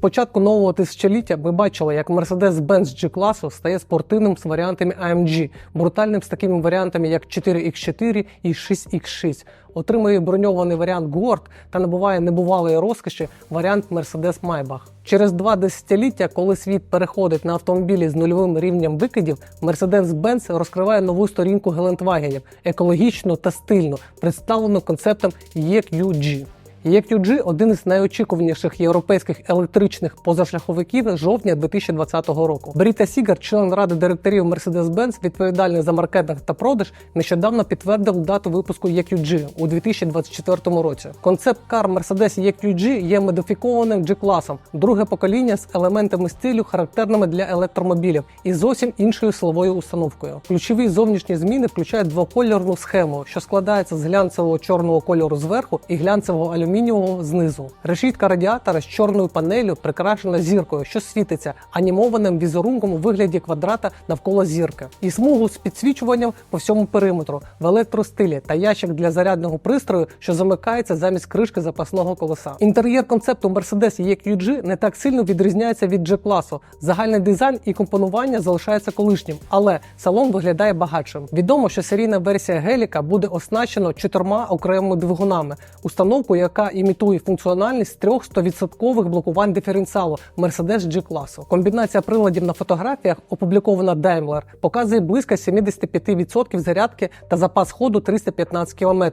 початку нового тисячоліття ми бачили, як Mercedes-Benz G-класу стає спортивним з варіантами AMG, брутальним з такими варіантами, як 4X4 і 6X6. Отримує броньований варіант Гуард та набуває небувалої розкоші варіант Mercedes Maybach. Через два десятиліття, коли світ переходить на автомобілі з нульовим рівнем викидів, Mercedes-Benz розкриває нову сторінку Гелендвагенів екологічно та стильно, представлену концептом EQG. EQG – один із найочікуваніших європейських електричних позашляховиків жовтня 2020 року. Бріта Сігар, член ради директорів Mercedes-Benz, відповідальний за маркетинг та продаж, нещодавно підтвердив дату випуску EQG у 2024 році. Концепт-кар Mercedes EQG є модифікованим G-класом, друге покоління з елементами стилю, характерними для електромобілів, і зовсім іншою силовою установкою. Ключові зовнішні зміни включають двокольорну схему, що складається з глянцевого чорного кольору зверху і глянцевого алюмінієвого знизу. Решітка радіатора з чорною панелью прикрашена зіркою, що світиться анімованим візерунком у вигляді квадрата навколо зірки, і смугу з підсвічуванням по всьому периметру в електростилі та ящик для зарядного пристрою, що замикається замість кришки запасного колеса. Інтер'єр концепту Mercedes EQG не так сильно відрізняється від G-класу. Загальний дизайн і компонування залишається колишнім, але салон виглядає багатшим. Відомо, що серійна версія Геліка буде оснащена чотирма окремими двигунами, установкою, яка імітує функціональність трьох 100% блокувань диференціалу Mercedes G-класу. Комбінація приладів на фотографіях, опублікована Daimler, показує близько 75% зарядки та запас ходу 315 км,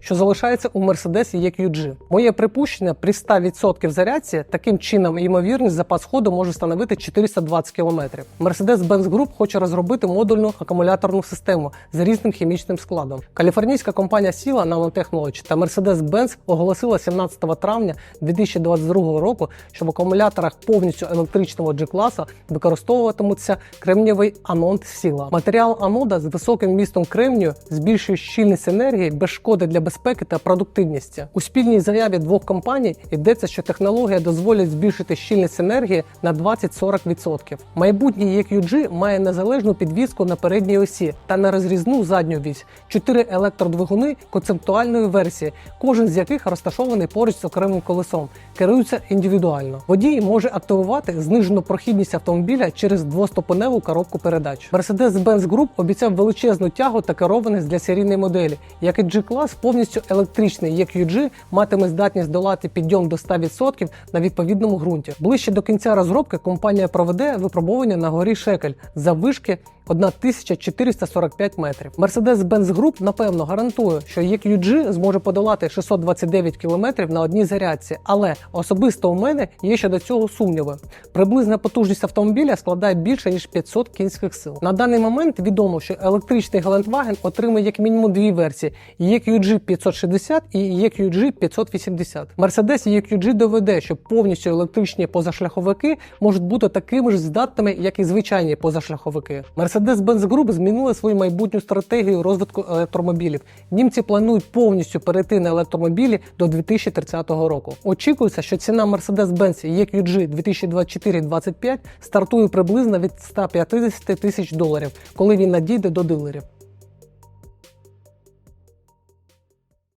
що залишається у Mercedes EQG. Моє припущення при 100% зарядці таким чином ймовірність запас ходу може становити 420 км. Mercedes-Benz Group хоче розробити модульну акумуляторну систему з різним хімічним складом. Каліфорнійська компанія Sila Nanotechnology та Mercedes-Benz оголосила 17 травня 2022 року, що в акумуляторах повністю електричного G-класу використовуватимуться кремнієвий анод Сіла. Матеріал анода з високим містом кремнію збільшує щільність енергії без шкоди для безпеки та продуктивності. У спільній заяві двох компаній йдеться, що технологія дозволить збільшити щільність енергії на 20-40%. Майбутній EQG має незалежну підвіску на передній осі та на розрізну задню вісь, чотири електродвигуни концептуальної версії, кожен з яких розташований поруч з окремим колесом, керуються індивідуально. Водій може активувати знижену прохідність автомобіля через двоступеневу коробку передач. Mercedes-Benz Group обіцяв величезну тягу та керованість для серійної моделі, як і G-клас повністю електричний EQG матиме здатність долати підйом до 100% на відповідному ґрунті. Ближче до кінця розробки компанія проведе випробування на горі Шекель за вишки 1445 метрів. Mercedes-Benz Group напевно гарантує, що EQG зможе подолати 629 км на одній зарядці, але особисто у мене є щодо цього сумніви. Приблизна потужність автомобіля складає більше ніж 500 кінських сил. На даний момент відомо, що електричний Гелендваген отримує як мінімум дві версії: EQG 560 і EQG 580. Mercedes EQG доведе, що повністю електричні позашляховики можуть бути такими ж здатними, як і звичайні позашляховики. Mercedes-Benz Group змінили свою майбутню стратегію розвитку електромобілів. Німці планують повністю перейти на електромобілі до 2030 року. Очікується, що ціна Mercedes-Benz EQG 2024-25 стартує приблизно від 150 тисяч доларів, коли він надійде до дилерів.